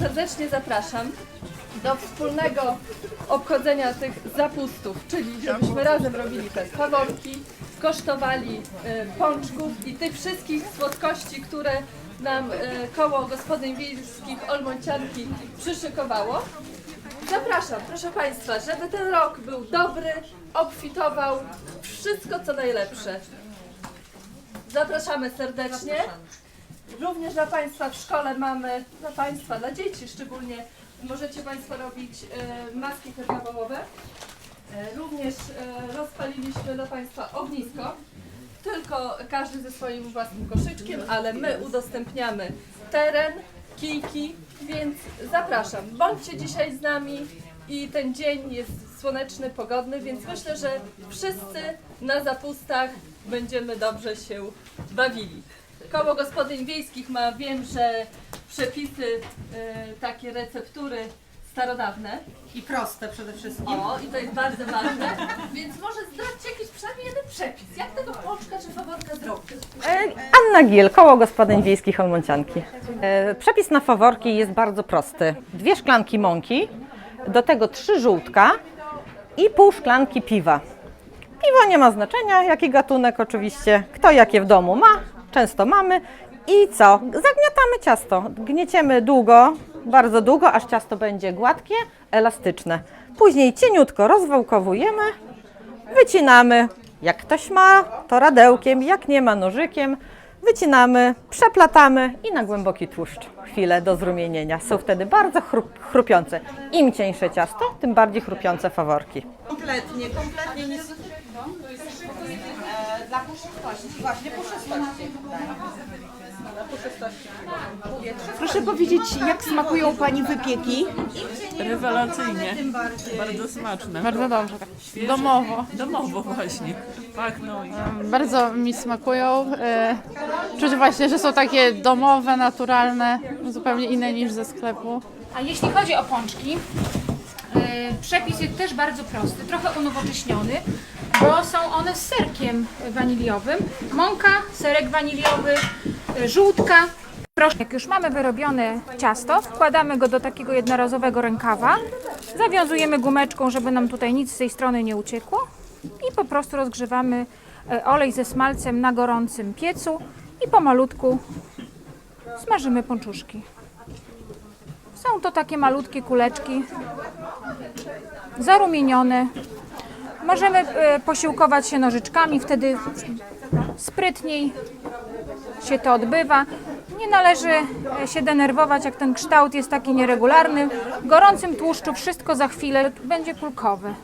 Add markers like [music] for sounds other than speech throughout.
Serdecznie zapraszam do wspólnego obchodzenia tych zapustów, czyli żebyśmy razem robili te faworki, kosztowali e, pączków i tych wszystkich słodkości, które nam e, koło gospodyń wiejskich Olmoncianki przyszykowało. Zapraszam, proszę Państwa, żeby ten rok był dobry, obfitował, wszystko co najlepsze. Zapraszamy serdecznie. Również dla Państwa w szkole mamy, dla Państwa, dla dzieci szczególnie, możecie Państwo robić e, maski karnawałowe. E, również e, rozpaliliśmy dla Państwa ognisko, tylko każdy ze swoim własnym koszyczkiem, ale my udostępniamy teren, kijki, więc zapraszam. Bądźcie dzisiaj z nami i ten dzień jest słoneczny, pogodny, więc myślę, że wszyscy na zapustach będziemy dobrze się bawili. Koło gospodyń wiejskich ma, wiem, że przepisy, e, takie receptury starodawne. I proste przede wszystkim. O, i to jest bardzo ważne. [laughs] Więc może zdradźcie jakiś przynajmniej jeden przepis. Jak tego pączka czy faworka zrobić? E, Anna Giel, koło gospodyń wiejskich Olmoncianki. E, Przepis na faworki jest bardzo prosty. Dwie szklanki mąki, do tego trzy żółtka i pół szklanki piwa. Piwo nie ma znaczenia, jaki gatunek oczywiście, kto jakie w domu ma, często mamy. I co? Zagniatamy ciasto. Gnieciemy długo, bardzo długo, aż ciasto będzie gładkie, elastyczne. Później cieniutko rozwałkowujemy, Wycinamy. Jak ktoś ma, to radełkiem, jak nie ma nożykiem. Wycinamy, przeplatamy i na głęboki tłuszcz. Chwilę do zrumienienia. Są wtedy bardzo chrup, chrupiące. Im cieńsze ciasto, tym bardziej chrupiące faworki. Kompletnie, kompletnie nic. E, dla puszystości, właśnie puszystości. Proszę powiedzieć, jak smakują Pani wypieki? Rewelacyjnie. Bardzo smaczne. Bardzo dobrze, tak domowo. Domowo właśnie. Pachną i Bardzo mi smakują. E, Czuć właśnie, że są takie domowe, naturalne, zupełnie inne niż ze sklepu. A jeśli chodzi o pączki, yy, przepis jest też bardzo prosty, trochę unowocześniony, bo są one z serkiem waniliowym. Mąka, serek waniliowy, żółtka. Proszę, jak już mamy wyrobione ciasto, wkładamy go do takiego jednorazowego rękawa, zawiązujemy gumeczką, żeby nam tutaj nic z tej strony nie uciekło i po prostu rozgrzewamy e, olej ze smalcem na gorącym piecu i pomalutku smażymy pączuszki. Są to takie malutkie kuleczki, zarumienione. Możemy e, posiłkować się nożyczkami, wtedy sprytniej się to odbywa. Nie należy e, się denerwować, jak ten kształt jest taki nieregularny. W gorącym tłuszczu wszystko za chwilę będzie kulkowe.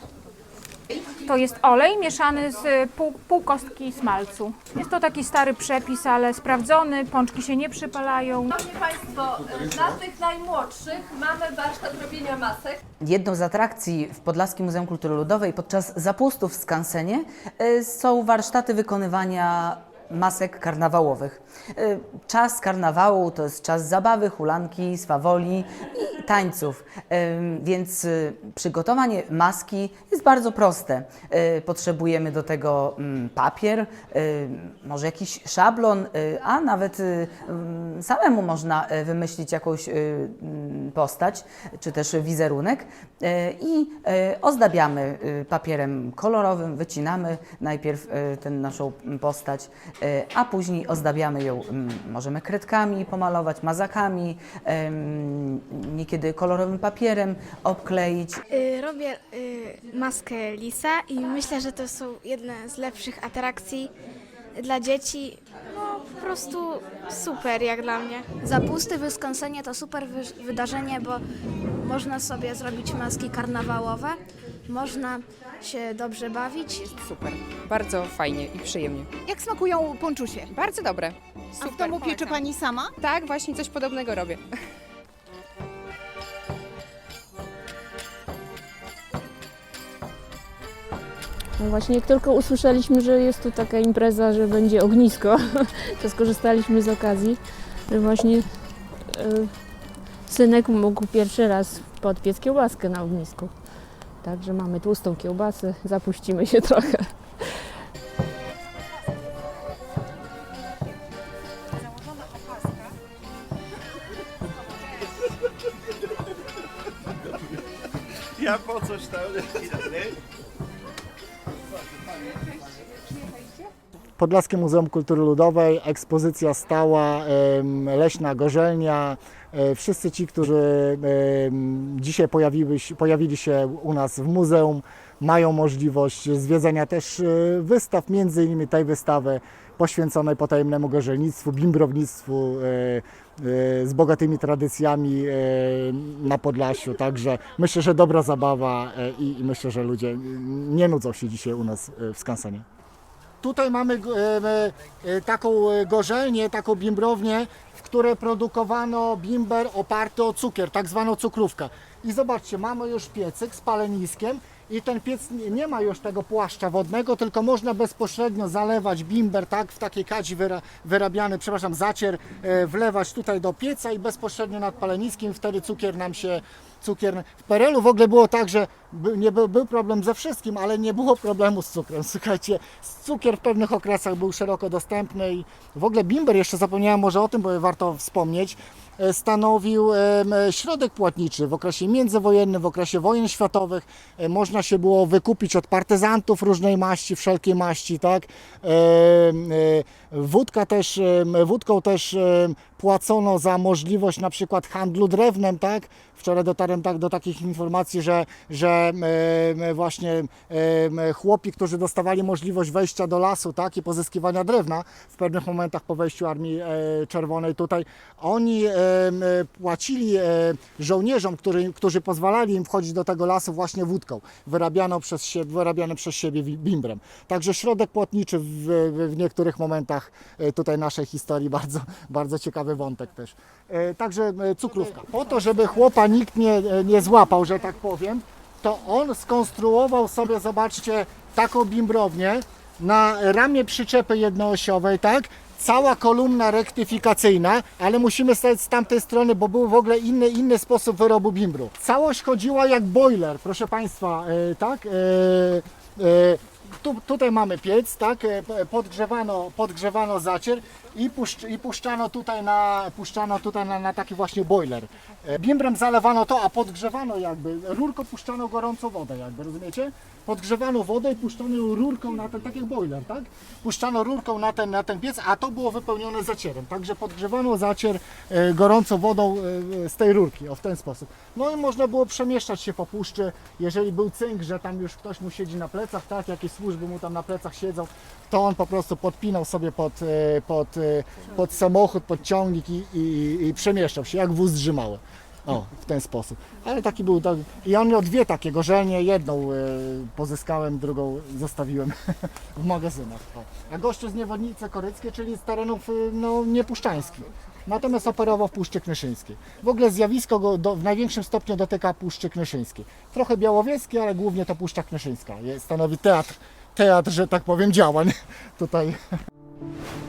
To jest olej mieszany z e, pół, pół kostki smalcu. Jest to taki stary przepis, ale sprawdzony, pączki się nie przypalają. Szanowni Państwo, dla tych najmłodszych mamy warsztat robienia masek. Jedną z atrakcji w Podlaskim Muzeum Kultury Ludowej podczas zapustów w Skansenie y, są warsztaty wykonywania masek karnawałowych. Y, Czas karnawału to jest czas zabawy, hulanki, swawoli i tańców, Y, więc y, przygotowanie maski jest bardzo proste. Potrzebujemy do tego mm, papier, może jakiś szablon, a nawet mm, samemu można wymyślić jakąś mm, postać, czy też wizerunek i ozdabiamy papierem kolorowym, wycinamy najpierw tę naszą postać, a później ozdabiamy ją, mm, możemy kredkami pomalować, mazakami, niekiedy kolorowym papierem obkleić. Y, Robię y, maskę lisa i myślę, że to są jedne z lepszych atrakcji dla dzieci. Po prostu super jak dla mnie. Zapusty w Skansenie to super wy- wydarzenie, bo można sobie zrobić maski karnawałowe, można się dobrze bawić. Super. Bardzo fajnie i przyjemnie. Jak smakują pączusie? Bardzo dobre. A Super. w domu piecze. Pani sama? Tak, właśnie coś podobnego robię. No właśnie, jak tylko usłyszeliśmy, że jest tu taka impreza, że będzie ognisko, [laughs] to skorzystaliśmy z okazji, że właśnie e, synek mógł pierwszy raz podpiec kiełbaskę na ognisku. Także mamy tłustą kiełbasę, zapuścimy się [laughs] trochę. Ja po coś tam. Podlaskie Muzeum Kultury Ludowej, ekspozycja stała, leśna gorzelnia. E, Wszyscy ci, którzy dzisiaj pojawili, pojawili się u nas w muzeum, mają możliwość zwiedzenia też e, wystaw, między innymi tej wystawy poświęconej potajemnemu gorzelnictwu, bimbrownictwu e, z bogatymi tradycjami na Podlasiu. Także myślę, że dobra zabawa i myślę, że ludzie nie nudzą się dzisiaj u nas w skansenie. Tutaj mamy e, e, e, taką gorzelnię, taką bimbrownię, w której produkowano bimber oparty o cukier, tak zwaną cukrówkę. I zobaczcie, mamy już piecyk z paleniskiem i ten piec nie- ma już tego płaszcza wodnego, tylko można bezpośrednio zalewać bimber, tak, w takiej kadzi wyra, wyrabiany, przepraszam, zacier, e, wlewać tutaj do pieca i bezpośrednio nad paleniskiem, wtedy cukier nam się cukier. W Perelu w ogóle było tak, że nie był, był problem ze wszystkim, ale nie było problemu z cukrem. [laughs] Słuchajcie, cukier w pewnych okresach był szeroko dostępny i w ogóle bimber, jeszcze zapomniałem może o tym, bo warto wspomnieć, stanowił em, e, środek płatniczy w okresie międzywojennym, w okresie wojen światowych. E, Można się było wykupić od partyzantów różnej maści, wszelkiej maści, tak? E, Wódka też, wódką też płacono za możliwość na przykład handlu drewnem, tak? Wczoraj dotarłem tak do takich informacji, że, że właśnie em, chłopi, którzy dostawali możliwość wejścia do lasu, tak? I pozyskiwania drewna w pewnych momentach po wejściu Armii e, Czerwonej tutaj, oni e, płacili e, żołnierzom, którzy, którzy pozwalali im wchodzić do tego lasu właśnie wódką, wyrabianą przez siebie, wyrabiane przez siebie bimbrem. Także środek płatniczy w, w, w niektórych momentach e, tutaj naszej historii bardzo, bardzo ciekawy wątek też. E, Także e, cukrówka. Po to, żeby chłopa nikt nie, e, nie złapał, że tak powiem, to on skonstruował sobie, zobaczcie, taką bimbrownię na ramię przyczepy jednoosiowej, tak? Cała kolumna rektyfikacyjna, ale musimy stać z tamtej strony, bo był w ogóle inny, inny sposób wyrobu bimbru. Całość chodziła jak boiler, proszę Państwa, tak? Tu, tutaj mamy piec, tak? Podgrzewano, podgrzewano zacier i, puszcz, i puszczano tutaj, na, puszczano tutaj na, na taki właśnie boiler. E, Bimbrem zalewano to, a podgrzewano jakby, rurką puszczano gorącą wodę jakby, rozumiecie? Podgrzewano wodę i puszczano rurką na ten, tak jak boiler, tak? Puszczano rurką na ten, na ten piec, a to było wypełnione zacierem. Także podgrzewano zacier e, gorącą wodą e, z tej rurki, o w ten sposób. No i można było przemieszczać się po puszczy, jeżeli był cynk, że tam już ktoś mu siedzi na plecach, tak, jakieś służby mu tam na plecach siedzą, to on po prostu podpinał sobie pod, pod, pod samochód, pod ciągnik i, i, i przemieszczał się, jak wóz drzymały. O, w ten sposób. Ale taki był. tak- I on miał dwie takie gorzelnie. Jedną e, pozyskałem, drugą zostawiłem [laughs] w magazynach. O. A gościu z Niewodnicy Koryckie, czyli z terenów e, no, niepuszczańskich. Natomiast operował w Puszczy Knyszyńskiej. W ogóle zjawisko go do, w największym stopniu dotyka Puszczy Knyszyńskiej. Trochę białowieskiej, ale głównie to Puszcza Knyszyńska. Jest, stanowi teatr, teatr, że tak powiem, działań tutaj. [laughs]